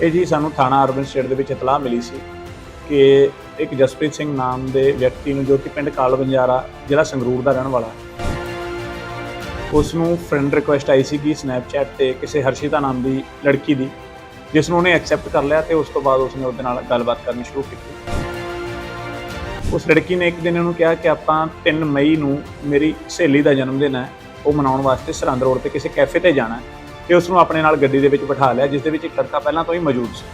ਇਹ ਜੀ ਸਾਨੂੰ ਥਾਣਾ ਅਰਬਨ ਸਟੇਟ ਦੇ ਵਿੱਚ ਇਤਲਾਹ ਮਿਲੀ ਸੀ ਕਿ ਇੱਕ ਜਸਪ੍ਰੀਤ ਸਿੰਘ ਨਾਮ ਦੇ ਵਿਅਕਤੀ ਨੂੰ ਜੋ ਕਿ ਪਿੰਡ ਕਾਲ ਬੰਜਾਰਾ ਜ਼ਿਲ੍ਹਾ ਸੰਗਰੂਰ ਦਾ ਰਹਿਣ ਵਾਲਾ ਹੈ ਉਸ ਨੂੰ ਫਰੈਂਡ ਰਿਕੁਐਸਟ ਆਈ ਸੀ ਕਿ ਸਨੈਪਚੈਟ ਤੇ ਕਿਸੇ ਹਰਸ਼ਿਤਾ ਨਾਮ ਦੀ ਲੜਕੀ ਦੀ, ਜਿਸ ਨੂੰ ਉਹਨੇ ਐਕਸੈਪਟ ਕਰ ਲਿਆ ਤੇ ਉਸ ਤੋਂ ਬਾਅਦ ਉਸਨੇ ਉਹਦੇ ਨਾਲ ਗੱਲਬਾਤ ਕਰਨੀ ਸ਼ੁਰੂ ਕੀਤੀ। ਉਸ ਲੜਕੀ ਨੇ ਇੱਕ ਦਿਨ ਉਹਨੂੰ ਕਿਹਾ ਕਿ ਆਪਾਂ 3 ਮਈ ਨੂੰ ਮੇਰੀ ਸਹੇਲੀ ਦਾ ਜਨਮ ਦਿਨ ਹੈ, ਉਹ ਮਨਾਉਣ ਵਾਸਤੇ ਸਰਹੰਦ ਰੋਡ ਤੇ ਕਿਸੇ ਕੈਫੇ ਤੇ ਜਾਣਾ ਹੈ। ਤੇ ਉਸ ਨੂੰ ਆਪਣੇ ਨਾਲ ਗੱਡੀ ਦੇ ਵਿੱਚ ਬਿਠਾ ਲਿਆ ਜਿਸ ਦੇ ਵਿੱਚ ਇੱਕ ਲੜਕਾ ਪਹਿਲਾਂ ਤੋਂ ਹੀ ਮੌਜੂਦ ਸੀ।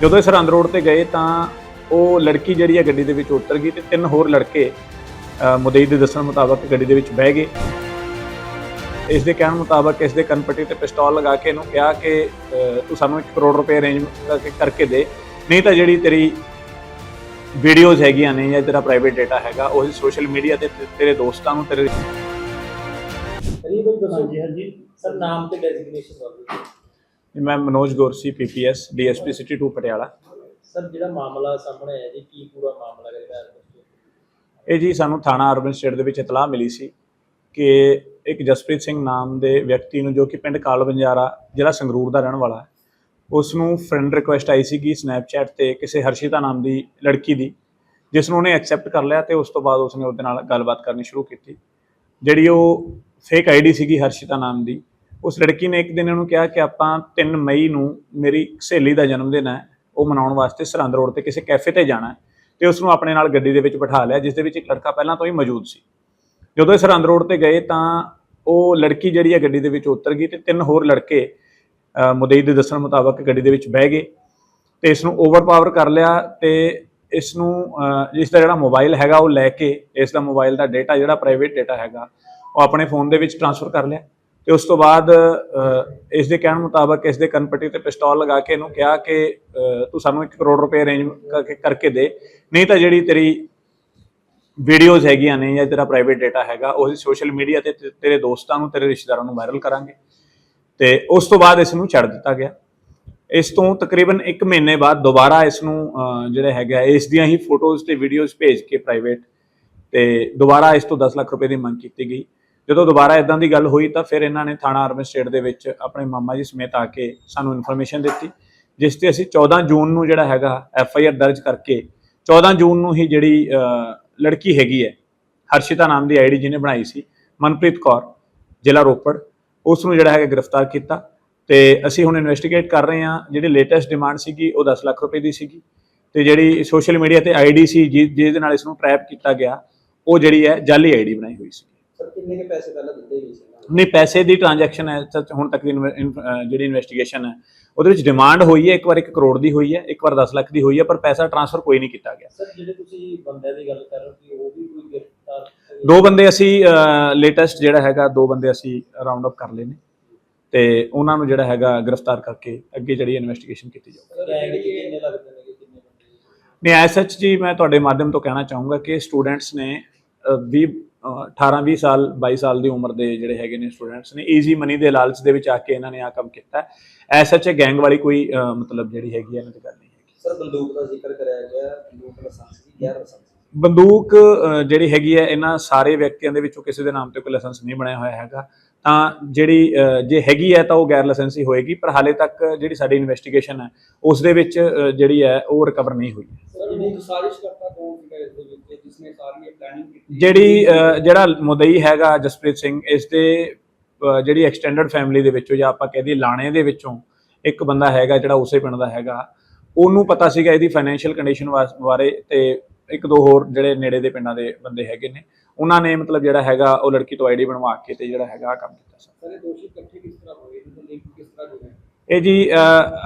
ਜਦੋਂ ਇਹ ਸਰਹੰਦ ਰੋਡ ਤੇ ਗਏ ਤਾਂ ਉਹ ਲੜਕੀ ਜਿਹੜੀ ਹੈ ਗੱਡੀ ਦੇ ਵਿੱਚ ਉਤਰ ਗਈ ਤੇ ਤਿੰਨ ਹੋਰ ਲੜਕੇ ਅ, ਮੁਦਈ ਦੇ ਦੱਸਣ ਮੁਤਾਬਕ ਗੱਡੀ ਦੇ ਵਿੱਚ ਬਹਿ ਗਏ। ਇਸ ਦੇ ਕਹਿਣ ਮੁਤਾਬਕ ਇਸ ਦੇ ਕਨਪਟੀ ਤੇ ਪਿਸਤੌਲ ਲਗਾ ਕੇ ਇਹਨੂੰ ਕਿਹਾ ਕਿ ਤੂੰ ਸਾਨੂੰ 1 ਕਰੋੜ ਰੁਪਏ ਅਰੇਂਜ ਕਰਕੇ ਦੇ। ਨਹੀਂ ਤਾਂ ਜਿਹੜੀ ਤੇਰੀ ਵੀਡੀਓਜ਼ ਹੈਗੀਆਂ ਨੇ ਜਾਂ ਤੇਰਾ ਪ੍ਰਾਈਵੇਟ ਡਾਟਾ ਹੈਗਾ ਉਹ ਸੋਸ਼ਲ ਮੀਡੀਆ ਤੇ ਤੇਰੇ ਦੋਸਤਾਂ ਨੂੰ ਤੇਰੇ ਕਰੀ ਕੋਈ ਦੱਸੋ ਹਾਂਜੀ ਹਾਂਜੀ ਸਰ ਨਾਮ ਤੇ ਡੈਜ਼ਿਗਨੇਸ਼ਨ ਦੱਸੋ ਮੈਂ Manoj Gorsi PPS DSP city 2 Patiala. Sir ਜਿਹੜਾ ਮਾਮਲਾ ਸਾਹਮਣੇ ਆਇਆ ਜੀ ਕੀ ਪੂਰਾ ਮਾਮਲਾ ਹੈਗਾ ਇਹ ਜੀ ਸਾਨੂੰ ਥਾਣਾ ਅਰਬਨ ਸਟੇਟ ਦੇ ਵਿੱਚ ਇਤਲਾਹ ਮਿਲੀ ਸੀ ਕਿ ਇੱਕ ਜਸਪ੍ਰੀਤ ਸਿੰਘ ਨਾਮ ਦੇ ਵਿਅਕਤੀ ਨੂੰ ਜੋ ਕਿ ਪਿੰਡ ਕਾਲ ਬੰਜਾਰਾ ਜ਼ਿਲ੍ਹਾ ਸੰਗਰੂਰ ਦਾ ਰਹਿਣ ਵਾਲਾ ਹੈ ਉਸ ਨੂੰ ਫਰੈਂਡ ਰਿਕੁਐਸਟ ਆਈ ਸੀ ਕਿ ਸਨੈਪਚੈਟ ਤੇ ਕਿਸੇ ਹਰਸ਼ਿਤਾ ਨਾਮ ਦੀ ਲੜਕੀ ਦੀ ਜਿਸ ਨੂੰ ਉਹਨੇ ਐਕਸੈਪਟ ਕਰ ਲਿਆ ਤੇ ਉਸ ਤੋਂ ਬਾਅਦ ਉਸਨੇ ਉਹਦੇ ਨਾਲ ਗੱਲਬਾਤ ਕਰਨੀ ਸ਼ੁਰੂ ਕੀਤੀ। ਜਿਹੜੀ ਉਹ ਫੇਕ ਆਈਡੀ ਸੀਗੀ ਹਰਸ਼ਿਤਾ ਨਾਮ ਦੀ ਉਸ ਲੜਕੀ ਨੇ ਇੱਕ ਦਿਨ ਉਹਨੂੰ ਕਿਹਾ ਕਿ ਆਪਾਂ 3 ਮਈ ਨੂੰ ਮੇਰੀ ਸਹੇਲੀ ਦਾ ਜਨਮ ਦਿਨ ਹੈ, ਉਹ ਮਨਾਉਣ ਵਾਸਤੇ ਸਰਹੰਦ ਰੋਡ ਤੇ ਕਿਸੇ ਕੈਫੇ ਤੇ ਜਾਣਾ ਹੈ। ਤੇ ਉਸ ਨੂੰ ਆਪਣੇ ਨਾਲ ਗੱਡੀ ਦੇ ਵਿੱਚ ਬਿਠਾ ਲਿਆ, ਜਿਸ ਦੇ ਵਿੱਚ ਇੱਕ ਲੜਕਾ ਪਹਿਲਾਂ ਤੋਂ ਹੀ ਮੌਜੂਦ ਸੀ। ਜਦੋਂ ਇਹ ਸਰਹੰਦ ਰੋਡ ਤੇ ਗਏ ਤਾਂ ਉਹ ਲੜਕੀ ਜਿਹੜੀ ਹੈ ਗੱਡੀ ਦੇ ਵਿੱਚ ਉਤਰ ਗਈ ਤੇ ਤਿੰਨ ਹੋਰ ਲੜਕੇ ਮੁਦਈ ਦੇ ਦੱਸਣ ਮੁਤਾਬਕ ਗੱਡੀ ਦੇ ਵਿੱਚ ਬਹਿ ਗਏ ਤੇ ਇਸ ਨੂੰ ਓਵਰਪਾਵਰ ਕਰ ਲਿਆ ਤੇ ਇਸ ਨੂੰ ਇਸ ਦਾ ਜਿਹੜਾ ਮੋਬਾਈਲ ਹੈਗਾ ਉਹ ਲੈ ਕੇ ਇਸ ਦਾ ਮੋਬਾਈਲ ਦਾ ਡਾਟਾ ਜਿਹੜਾ ਪ੍ਰਾਈਵੇਟ ਡਾਟਾ ਹੈਗਾ, ਉਹ ਆਪਣੇ ਫੋਨ ਦੇ ਵਿੱਚ ਟ੍ਰਾਂਸਫਰ ਕਰ ਲਿਆ। ਤੇ ਉਸ ਤੋਂ ਬਾਅਦ ਇਸ ਦੇ ਕਹਿਣ ਮੁਤਾਬਕ ਇਸ ਦੇ ਕਨਪਟੀ ਤੇ ਪਿਸਤੌਲ ਲਗਾ ਕੇ ਇਹਨੂੰ ਕਿਹਾ ਕਿ ਤੂੰ ਸਾਨੂੰ 1 ਕਰੋੜ ਰੁਪਏ ਅਰੇਂਜ ਕਰਕੇ ਕਰਕੇ ਦੇ। ਨਹੀਂ ਤਾਂ ਜਿਹੜੀ ਤੇਰੀ ਵੀਡੀਓਜ਼ ਹੈਗੀਆਂ ਨੇ ਜਾਂ ਤੇਰਾ ਪ੍ਰਾਈਵੇਟ ਡਾਟਾ ਹੈਗਾ ਉਹ ਸੋਸ਼ਲ ਮੀਡੀਆ ਤੇ ਤੇਰੇ ਦੋਸਤਾਂ ਨੂੰ, ਤੇਰੇ ਰਿਸ਼ਤੇਦਾਰਾਂ ਨੂੰ ਵਾਇਰਲ ਕਰਾਂਗੇ। ਤੇ ਉਸ ਤੋਂ ਬਾਅਦ ਇਸ ਨੂੰ ਛੱਡ ਦਿੱਤਾ ਗਿਆ। ਇਸ ਤੋਂ ਤਕਰੀਬਨ 1 ਮਹੀਨੇ ਬਾਅਦ ਦੁਬਾਰਾ ਇਸ ਨੂੰ ਜਿਹੜਾ ਹੈਗਾ, ਇਸ ਦੀਆਂ ਹੀ ਫੋਟੋਜ਼ ਤੇ ਵੀਡੀਓਜ਼ ਭੇਜ ਕੇ ਪ੍ਰਾਈਵੇਟ ਤੇ ਦੁਬਾਰਾ ਇਸ ਤੋਂ 10 ਲੱਖ ਰੁਪਏ ਦੀ ਮੰਗ ਕੀਤੀ ਗਈ। ਜਦੋਂ ਦੁਬਾਰਾ ਇਦਾਂ ਦੀ ਗੱਲ ਹੋਈ ਤਾਂ ਫਿਰ ਇਹਨਾਂ ਨੇ ਥਾਣਾ ਅਰਬਨ ਸਟੇਟ ਦੇ ਵਿੱਚ ਆਪਣੇ ਮਾਮਾ ਜੀ ਸਮੇਤ ਆ ਕੇ ਸਾਨੂੰ ਇਨਫੋਰਮੇਸ਼ਨ ਦਿੱਤੀ, ਜਿਸ ਤੇ ਅਸੀਂ 14 ਜੂਨ ਨੂੰ ਜਿਹੜਾ ਹੈਗਾ ਐਫ ਆਈ ਆਰ ਦਰਜ ਕਰਕੇ 14 ਜੂਨ ਨੂੰ ਹੀ ਜਿਹੜੀ ਲੜਕੀ ਹੈਗੀ ਹੈ, ਹਰਸ਼ਿਤਾ ਨਾਮ ਦੀ ਆਈਡੀ ਜਿਹਨੇ ਬਣਾਈ ਸੀ, ਮਨਪ੍ਰੀਤ ਕੌਰ, ਜ਼ਿਲ੍ਹਾ ਰੋਪੜ, ਉਸ ਨੂੰ ਜਿਹੜਾ ਹੈਗਾ ਗ੍ਰਿਫਤਾਰ ਕੀਤਾ ਤੇ ਅਸੀਂ ਹੁਣ ਇਨਵੈਸਟੀਗੇਟ ਕਰ ਰਹੇ ਹਾਂ, ਜਿਹੜੀ ਲੇਟੈਸਟ ਡਿਮਾਂਡ ਸੀਗੀ ਉਹ 10 ਲੱਖ ਰੁਪਏ ਦੀ ਸੀਗੀ ਤੇ ਜਿਹੜੀ ਸੋਸ਼ਲ ਮੀਡੀਆ ਤੇ ਆਈਡੀ ਸੀ ਜਿ- ਜਿਹਦੇ ਨਾਲ ਇਸ ਨੂੰ ਟ੍ਰੈਪ ਕੀਤਾ ਗਿਆ, ਉਹ ਜਿਹੜੀ ਹੈ ਜਾਲੀ ਆਈਡੀ ਬਣਾਈ ਹੋਈ ਸੀ ਨਹੀਂ ਪੈਸੇ ਦੀ ਟ੍ਰਾਂਜੈਕਸ਼ਨ ਹੈ ਸੱਚ ਹੁਣ ਤੱਕ ਦੀ ਜਿਹੜੀ ਇਨਵੈਸਟੀਗੇਸ਼ਨ ਹੈ ਉਹਦੇ ਵਿੱਚ ਡਿਮਾਂਡ ਹੋਈ ਹੈ ਇੱਕ ਵਾਰ 1 ਕਰੋੜ ਦੀ ਹੋਈ ਹੈ ਇੱਕ ਵਾਰ 10 ਲੱਖ ਦੀ ਹੋਈ ਹੈ ਪਰ ਪੈਸਾ ਟ੍ਰਾਂਸਫਰ ਕੋਈ ਨਹੀਂ ਕੀਤਾ ਗਿਆ। ਦੋ ਬੰਦੇ ਅਸੀਂ ਲੇਟੈਸਟ ਜਿਹੜਾ ਹੈਗਾ ਦੋ ਬੰਦੇ ਅਸੀਂ ਰਾਉਂਡ ਅਪ ਕਰ ਲਏ ਨੇ। ਤੇ ਉਹਨਾਂ ਨੂੰ ਜਿਹੜਾ ਹੈਗਾ ਗ੍ਰਿਫਤਾਰ ਕਰਕੇ ਅੱਗੇ ਜਿਹੜੀ ਇਨਵੈਸਟੀਗੇਸ਼ਨ ਕੀਤੀ ਜਾਊਗੀ ਨਹੀਂ ਐਸ ਜੀ ਮੈਂ ਤੁਹਾਡੇ ਮਾਧਿਅਮ ਤੋਂ ਕਹਿਣਾ ਚਾਹੂੰਗਾ ਕਿ ਸਟੂਡੈਂਟਸ ਨੇ ਵੀ 18-20 ਸਾਲ 22 ਸਾਲ ਦੀ ਉਮਰ ਦੇ ਜਿਹੜੇ ਹੈਗੇ ਨੇ ਸਟੂਡੈਂਟਸ ਨੇ ਈਜ਼ੀ ਮਨੀ ਦੇ ਲਾਲਚ ਦੇ ਵਿੱਚ ਆ ਕੇ ਇਹਨਾਂ ਨੇ ਆ ਕੰਮ ਕੀਤਾ। ਐ ਗੈਂਗ ਵਾਲੀ ਕੋਈ ਮਤਲਬ ਜਿਹੜੀ ਹੈਗੀ ਇਹਨਾਂ ਦੀ ਗੱਲ ਨਹੀਂ ਹੈਗੀ। ਸਰ ਬੰਦੂਕ ਦਾ ਜ਼ਿਕਰ ਕਰਿਆ ਗਿਆ ਬੰਦੂਕ ਲਾਇਸੈਂਸ ਦੀ ਗੈਰ ਲਾਇਸੈਂਸ ਬੰਦੂਕ ਜਿਹੜੀ ਹੈਗੀ ਹੈ ਇਹਨਾਂ ਸਾਰੇ ਵਿਅਕਤੀਆਂ ਦੇ ਵਿੱਚੋਂ ਕਿਸੇ ਦੇ ਨਾਮ ਤੇ ਕੋਈ ਲਾਇਸੈਂਸ ਨਹੀਂ ਬਣਿਆ ਹੋਇਆ ਹੈਗਾ। ਤਾਂ ਜਿਹੜੀ ਜੇ ਹੈਗੀ ਹੈ ਤਾਂ ਉਹ ਗੈਰ ਲਾਇਸੈਂਸ ਹੀ ਹੋਏਗੀ ਪਰ ਹਾਲੇ ਤੱਕ ਜਿਹੜੀ ਸਾਡੀ ਇਨਵੈਸਟੀਗੇਸ਼ਨ ਹੈ ਉਸ ਦੇ ਵਿੱਚ ਜਿਹੜੀ ਹੈ ਉਹ ਰਿਕਵਰ ਨਹੀਂ ਹੋਈ। ਸਰ ਇਹ ਸਾਜ਼ਿਸ਼ ਕਰਤਾ ਕੌਣ ਸੀਗਾ ਦੇ ਵਿੱਚ? ਜਿਸਨੇ ਸਾਰੀ ਪਲੈਨਿੰਗ ਕੀਤੀ ਜਿਹੜੀ ਜਿਹੜਾ ਮੁਦਈ ਹੈਗਾ ਜਸਪ੍ਰੀਤ ਸਿੰਘ ਇਸ ਦੇ ਜਿਹੜੀ ਐਕਸਟੈਂਡਡ ਫੈਮਿਲੀ ਦੇ ਵਿੱਚੋਂ ਜਾਂ ਆਪਾਂ ਕਹਿ ਦਈਏ ਲਾਣੇ ਦੇ ਵਿੱਚੋਂ ਇੱਕ ਬੰਦਾ ਹੈਗਾ ਜਿਹੜਾ ਉਸੇ ਪਿੰਡ ਦਾ ਹੈਗਾ ਉਹਨੂੰ ਪਤਾ ਸੀਗਾ ਇਹਦੀ ਫਾਈਨੈਂਸ਼ੀਅਲ ਕੰਡੀਸ਼ਨ ਬਾਰੇ ਤੇ ਇੱਕ ਦੋ ਹੋਰ ਜਿਹੜੇ ਨੇੜੇ ਦੇ ਪਿੰਡਾਂ ਦੇ ਬੰਦੇ ਹੈਗੇ ਨੇ ਉਹਨਾਂ ਨੇ ਮਤਲਬ ਜਿਹੜਾ ਹੈਗਾ ਉਹ ਲੜਕੀ ਤੋਂ ਆਈਡੀ ਬਣਵਾ ਕੇ ਤੇ ਜਿਹੜਾ ਹੈਗਾ ਕੰਮ ਕੀਤਾ ਸੀ। ਸਾਰੇ ਦੋਸ਼ੀ ਇਕੱਠੇ ਕਿਸ ਤਰ੍ਹਾਂ ਹੋਏ? ਇਹਨਾਂ ਲਿੰਕ ਕਿਸ ਤਰ੍ਹਾਂ ਜੁੜੇ? ਇਹ ਜੀ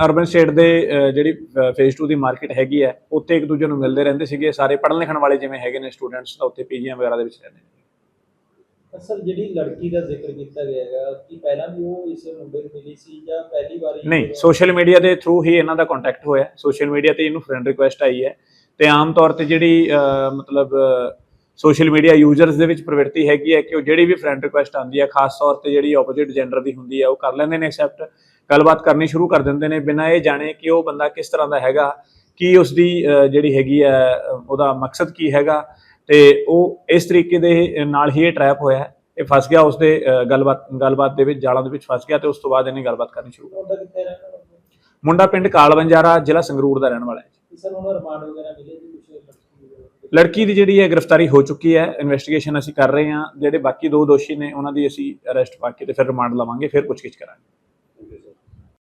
ਅਰਬਨ ਸਟੇਟ ਦੇ ਜਿਹੜੀ ਫੇਜ਼ 2 ਦੀ ਮਾਰਕੀਟ ਹੈਗੀ ਹੈ ਉੱਥੇ ਇੱਕ ਦੂਜੇ ਨੂੰ ਮਿਲਦੇ ਰਹਿੰਦੇ ਸੀਗੇ ਸਾਰੇ ਪੜ੍ਹਨ ਲਿਖਣ ਵਾਲੇ ਜਿਵੇਂ ਹੈਗੇ ਨੇ ਸਟੂਡੈਂਟਸ ਤਾਂ ਉੱਥੇ ਪੀਜੀਆਂ ਵਗੈਰਾ ਦੇ ਵਿੱਚ ਰਹਿੰਦੇ ਨੇ। ਸਰ ਜਿਹੜੀ ਲੜਕੀ ਦਾ ਜ਼ਿਕਰ ਕੀਤਾ ਗਿਆ ਹੈਗਾ ਕਿ ਪਹਿਲਾਂ ਵੀ ਉਹ ਇਸ ਮੁੰਡੇ ਨੂੰ ਮਿਲੀ ਸੀ ਜਾਂ ਪਹਿਲੀ ਵਾਰ ਹੀ ਨਹੀਂ ਸੋਸ਼ਲ ਮੀਡੀਆ ਦੇ ਥਰੂ ਹੀ ਇਹਨਾਂ ਦਾ ਕੰਟੈਕਟ ਹੋਇਆ। ਸੋਸ਼ਲ ਮੀਡੀਆ ਤੇ ਇਹਨੂੰ ਫਰੈਂਡ ਰਿਕੁਐਸਟ ਆਈ ਹੈ ਤੇ ਆਮ ਤੌਰ ਤੇ ਜਿਹੜੀ ਮਤਲਬ ਸੋਸ਼ਲ ਮੀਡੀਆ ਯੂਜ਼ਰਸ ਦੇ ਵਿੱਚ ਪ੍ਰਵਿਰਤੀ ਹੈਗੀ ਹੈ ਕਿ ਉਹ ਜਿਹੜੀ ਵੀ ਫਰੈਂਡ ਰਿਕੁਐਸਟ ਆਉਂਦੀ ਹੈ ਖਾਸ ਤੌਰ ਤੇ ਜਿਹੜੀ ਆਪੋਜ਼ਿਟ ਜੈਂਡਰ ਦੀ ਹੁੰਦੀ ਹੈ ਉਹ ਕਰ ਲੈਂਦੇ ਨੇ ਐਕਸੈਪਟ ਗੱਲਬਾਤ ਕਰਨੀ ਸ਼ੁਰੂ ਕਰ ਦਿੰਦੇ ਨੇ ਬਿਨਾਂ ਇਹ ਜਾਣੇ ਕਿ ਉਹ ਬੰਦਾ ਕਿਸ ਤਰ੍ਹਾਂ ਦਾ ਹੈਗਾ ਕੀ ਉਸ ਦੀ ਜਿਹੜੀ ਹੈਗੀ ਹੈ ਉਹਦਾ ਮਕਸਦ ਕੀ ਹੈਗਾ ਤੇ ਉਹ ਇਸ ਤਰੀਕੇ ਦੇ ਨਾਲ ਹੀ ਇਹ ਟਰੈਪ ਹੋਇਆ ਹੈ। ਇਹ ਫਸ ਗਿਆ ਉਸਦੇ ਅਹ, ਗੱਲਬਾਤ ਗੱਲਬਾਤ ਦੇ ਵਿੱਚ ਜਾਲਾਂ ਦੇ ਵਿੱਚ ਫਸ ਗਿਆ ਤੇ ਉਸ ਤੋਂ ਬਾਅਦ ਇਹਨੇ ਗੱਲਬਾਤ ਕਰਨੀ ਸ਼ੁਰੂ ਕਰ ਰਹਿਣਾ ਮੁੰਡਾ ਪਿੰਡ ਕਾਲ ਬੰਜਾਰਾ ਜ਼ਿਲ੍ਹਾ ਸੰਗਰੂਰ ਦਾ ਰਹਿਣ ਵਾਲਾ ਹੈ। ਕਿ ਸਰ ਉਹਨਾਂ ਰਿਮਾਂਡ ਵਗੈਰਾ ਮਿਲੇ ਜੀ ਕੁਝ ਲੜਕੀ ਲੜਕੀ ਦੀ ਜਿਹੜੀ ਹੈ ਗ੍ਰਿਫਤਾਰੀ ਹੋ ਚੁੱਕੀ ਹੈ ਇਨਵੈਸਟੀਗੇਸ਼ਨ ਅਸੀਂ ਕਰ ਰਹੇ ਹਾਂ ਜਿਹੜੇ ਬਾਕੀ ਦੋ ਦੋਸ਼ੀ ਨੇ ਉਹਨਾਂ ਦੀ ਅਸੀਂ ਅਰੈਸਟ ਪਾ ਕੇ ਤੇ ਫਿਰ ਰਿਮਾਂਡ ਲਵਾਂਗੇ ਫਿਰ ਪੁੱਛਗਿੱਛ ਕਰਾਂਗੇ।